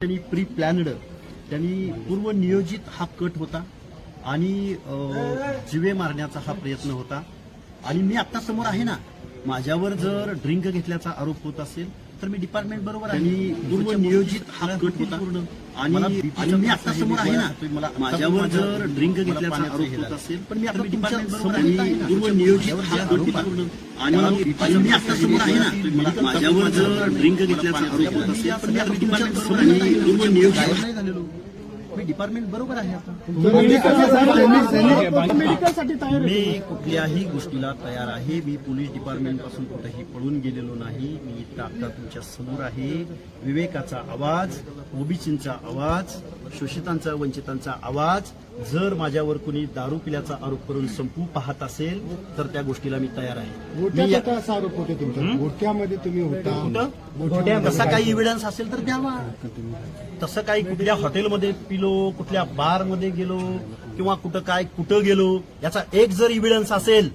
त्यांनी प्री प्लॅनड त्यांनी पूर्व नियोजित हा कट होता आणि जिवे मारण्याचा हा प्रयत्न होता. आणि मी आता समोर आहे ना माझ्यावर जर ड्रिंक घेतल्याचा आरोप होत असेल तर मी डिपार्टमेंट बरोबर आणि पूर्व नियोजित हा कट होता. आणि मी आता समोर आहे ना मला माझ्यावर जर ड्रिंक घेतल्याचा आरोप होत असेल पण मी आता डिपार्टमेंट बरोबर आणि पूर्व नियोजित हा कट होता. आणि मी आता समोर आहे ना. माझ्यावर जर ड्रिंक घेतल्याचा आरोप होत असेल पण मी आता डिपार्टमेंट बरोबर आणि पूर्व नियोजित. नाही झालेलो. मी डिपार्टमेंट बरोबर आहे आता. मी कुठल्याही गोष्टीला तयार आहे. मी पोलीस डिपार्टमेंटपासून कुठेही पळून गेलेलो नाही. मी इथं आता तुमच्यासमोर आहे. विवेकाचा आवाज ओबीसींचा आवाज शोषितांचा वंचितांचा आवाज जर माझ्यावर कुणी दारू पिल्याचा आरोप करून संपू पाहत असेल तर त्या गोष्टीला मी तयार आहे. आरोप होते तुम्ही होता. कुठं तसा काही इव्हिडन्स असेल तर द्यावा. तसं काही कुठल्या हॉटेलमध्ये पिलो कुठल्या बारमध्ये गेलो किंवा कुठं काय कुठं गेलो याचा एक जर इव्हिडन्स असेल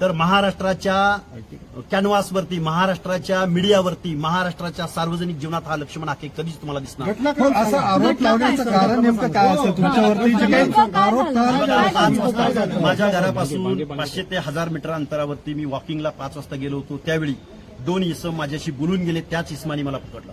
तर महाराष्ट्राच्या कॅनव्हासवरती महाराष्ट्राच्या मीडियावरती महाराष्ट्राच्या सार्वजनिक जीवनात हा लक्ष्मण आखे कधीच तुम्हाला दिसणार नाही. घटना पण असं आरोप लावण्याचं कारण नेमकं काय असेल? तुमच्यावरती जे काही आरोप बघा, पाच का वाजता माझ्या घरापासून पाचशे ते हजार मीटर अंतरावरती मी वॉकिंगला पाच वाजता गेलो होतो. त्यावेळी दोन इसम माझ्याशी बोलून गेले त्याच इस्मानी मला पकडलं.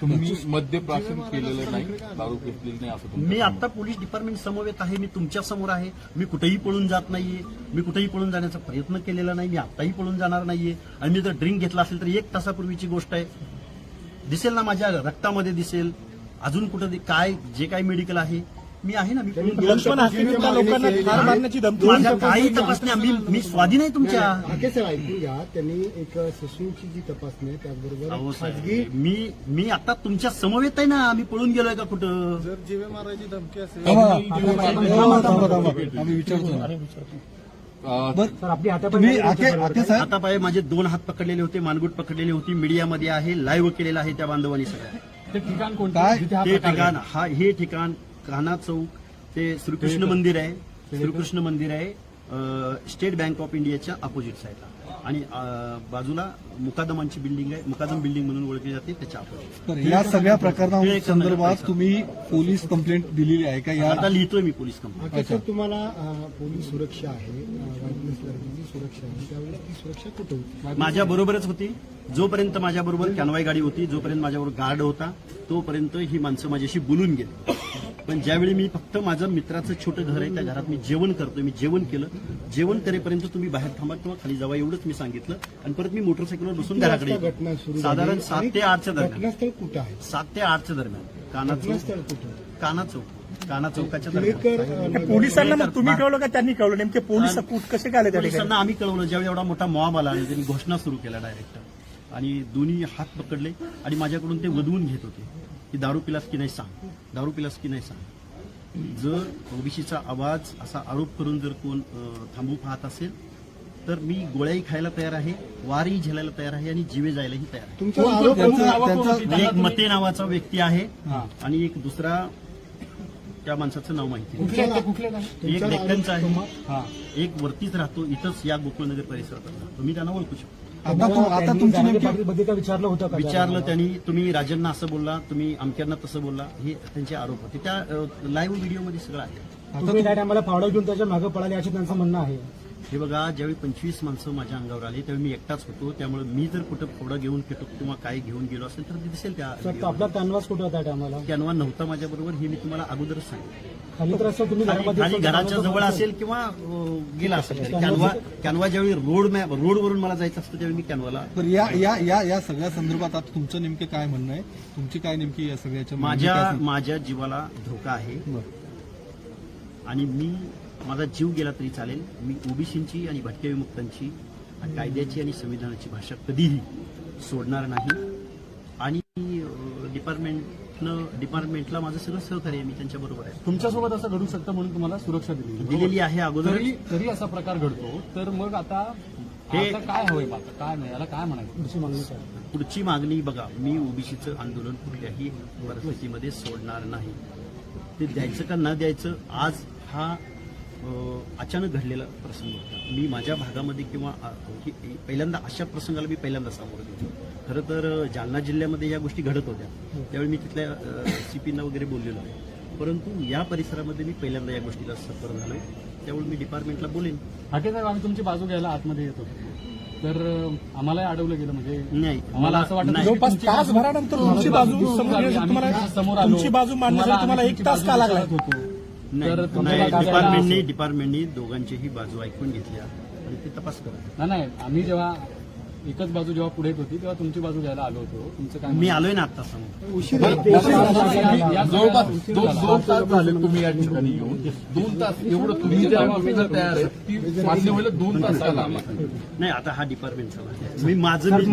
तुम्ही मद्यप्राशन केलेलं नाही दारू घेतलेली नाही असं मी आता पोलीस डिपार्टमेंट समवेत आहे मी तुमच्यासमोर आहे. मी कुठेही पळून जात नाहीये मी कुठेही पळून जाण्याचा प्रयत्न केलेला नाही मी आताही पळून जाणार नाहीये. आणि मी जर ड्रिंक घेतला असेल तर एक तासापूर्वीची गोष्ट आहे. दिसेल ना माझ्या रक्तामध्ये दिसेल. अजून कुठं काय जे काय मेडिकल आहे मी आहे ना मी. लोकांना ठार मारण्याची माझ्या काही तपासण्या मी मी स्वाधीन आहे तुमच्या हाके सर ऐकून घ्या. त्यांनी एक ससूनची जी तपासणी आहे त्याचबरोबर खाजगी मी मी आता तुमच्या समवेत आहे ना मी पळून गेलोय का कुठं? थांबा, थांबा, थांबा. आम्ही विचारतो. अं, तुम्ही आके आके साहेब. आता पाय माझे दोन हात पकडलेले होते मानगुट पकडलेली होती मीडियामध्ये आहे लाईव्ह केलेलं आहे त्या बांधवांनी सगळ्या ठिकाण हा हे ठिकाण कान्हा चौक ते श्रीकृष्ण मंदिर आहे. श्रीकृष्ण मंदिर आहे. स्टेट बँक ऑफ इंडियाच्या अपोजिट साईडला आणि बाजूला मुकादमांची बिल्डिंग आहे. मुकादम बिल्डिंग म्हणून ओळखली जाते त्याच्या अपोजिट या सगळ्या प्रकरणासंदर्भात तुम्ही पोलीस कंप्लेंट दिलेली आहे का? या आता लिहितोय मी पोलीस सर तुम्हाला पोलीस सुरक्षा आहे. सुरक्षा आहे. त्यावेळेस ती सुरक्षा कुठे होती? माझ्या बरोबरच होती. जोपर्यंत माझ्याबरोबर कॅनवाय गाडी होती जोपर्यंत माझ्याबरोबर गार्ड होता तोपर्यंत ही माणसं माझ्याशी बोलून गेली. पण ज्यावेळी मी फक्त माझं मित्राचं छोटं घर आहे त्या घरात मी जेवण करतोय मी जेवण केलं. जेवण करेपर्यंत तुम्ही बाहेर थांबा किंवा खाली जावा एवढंच मी सांगितलं. आणि परत मी मोटरसायकलवर बसून घराकडे येतो. साधारण सात ते आठच्या दरम्यान. घटनास्थळ कुठं आहे? सात ते आठच्या दरम्यान. काना चौक. काना चौक. काना चौकाच्या पोलिसांना मग तुम्ही कळवलं का? त्यांनी कळवलं. नेमके पोलीस कुठ कसे काय आले त्या ठिकाणी? पोलिसांना आम्ही कळवलं. ज्यावेळी एवढा मोठा मॉब आला आणि त्यांनी घोषणा सुरू केला डायरेक्ट आणि दोन्ही हात पकडले आणि माझ्याकडून ते वधवून घेत होते. की दारू पिलास की नाही सांग. दारू पिलास की नाही सांग. जर ओबीसीचा आवाज असा आरोप करून जर कोण थांबू पाहत असेल तर मी गोळ्याही खायला तयार आहे वारही झेलायला तयार आहे आणि जीवे जायलाही तयार आहे. तुमचा आरोप त्यांचं त्यांचं एक मते नावाचा व्यक्ती आहे आणि एक दुसरा त्या माणसाचं नाव माहिती नाही. एक डेक्कनचा आहे. एक वरतीच राहतो इथंच या गोकुळनगर परिसरात. राहतो तुम्ही त्यांना ओळखू शकता. आता तु- आता तुमची नेमकी विचारलं होतं का विचारलं त्यांनी? तुम्ही राजांना असं बोलला तुम्ही अमक्यांना तसं बोलला हे त्यांचे आरोप होते. त्या लाईव्ह व्हिडिओमध्ये सगळं आहे. तुम्ही त्या टायमाला फावडा घेऊन त्याच्यामागे पळाले असे त्यांचं म्हणणं आहे. हे बघा ज्यावेळी पंचवीस माणसं माझ्या अंगावर आली त्यावेळी मी एकटाच होतो. त्यामुळे मी जर कुठं फोडं घेऊन किटो किंवा काय घेऊन गेलो असेल तर ते दिसेल त्या आपला कॅनवास कुठे होता टायमाला? कॅनवा नव्हता माझ्याबरोबर हे मी तुम्हाला अगोदरच सांगितलं. खाली घराच्या जवळ असेल. किंवा गेला असेल. कॅनवा कॅनवा ज्यावेळी रोड मॅप रोडवरून मला जायचं असतं त्यावेळी मी कॅनवाला तर या या या या सगळ्या संदर्भात आता तुमचं नेमकं काय म्हणणं आहे? तुमची काय नेमकी या सगळ्याच्या माझ्या? माझ्या जीवाला धोका आहे. आणि मी माझा जीव गेला तरी चालेल. मी ओबीसींची आणि भटक्या विमुक्तांची आणि कायद्याची आणि संविधानाची भाषा कधीही सोडणार नाही. आणि डिपार्टमेंटनं डिपार्टमेंटला माझं सगळं सहकार्य आहे मी त्यांच्याबरोबर आहे. तुमच्यासोबत असं घडू शकतं म्हणून तुम्हाला सुरक्षा दिली. दिलेली आहे अगोदर तरी तरी असा प्रकार घडतो. तर मग आता हे काय हवंय काय नाही? याला काय म्हणायचं? पुढची मागणी पुढची मागणी बघा. मी ओबीसीचं आंदोलन कुठल्याही परिस्थितीमध्ये सोडणार नाही. ते द्यायचं का न द्यायचं आज हा अचानक घडलेला प्रसंग होता. मी माझ्या भागामध्ये किंवा पहिल्यांदा अशा प्रसंगाला मी पहिल्यांदा सामोरं गेलो खरं तर जालना जिल्ह्यामध्ये या गोष्टी घडत होत्या. त्यावेळी मी तिथल्या सी पीना वगैरे बोललेलो आहे. परंतु या परिसरामध्ये मी पहिल्यांदा या गोष्टीला सफर झालोय त्यामुळे मी डिपार्टमेंटला बोलेन. हाके साहेब आम्ही तुमची बाजू घ्यायला आतमध्ये येत होतो. तर अं, आम्हालाही अडवलं गेलं म्हणजे नाही. आम्हाला असं वाटत जवळपास तुमची बाजू- तासभरानंतर तुमची बाजू आम्ही समोर आलो. तुमची बाजू मांडण्यासाठी तुम्हाला एक तास का लागला? होतो. नाही, तर तुमच्या नाही, बाजूला डिपार्टमेंटने असं- डिपार्टमेंटने दोघांचीही बाजू ऐकून घेतल्या आणि ते तपास करा. नाही नाही आम्ही जेव्हा एकच बाजू जेव्हा पुढे येत होती तेव्हा तुमची बाजू घ्यायला आलो होतो. तुमचं काय मी आलोय ना आता समोर. जवळपास दोन दोन तास झाले तुम्ही या ठिकाणी येऊन. दोन तास एवढं तुम्ही तयार आहे ती मान्य व्हायला दोन तास नाही आता हा डिपार्टमेंटचा भाग आहे. मी माझं मी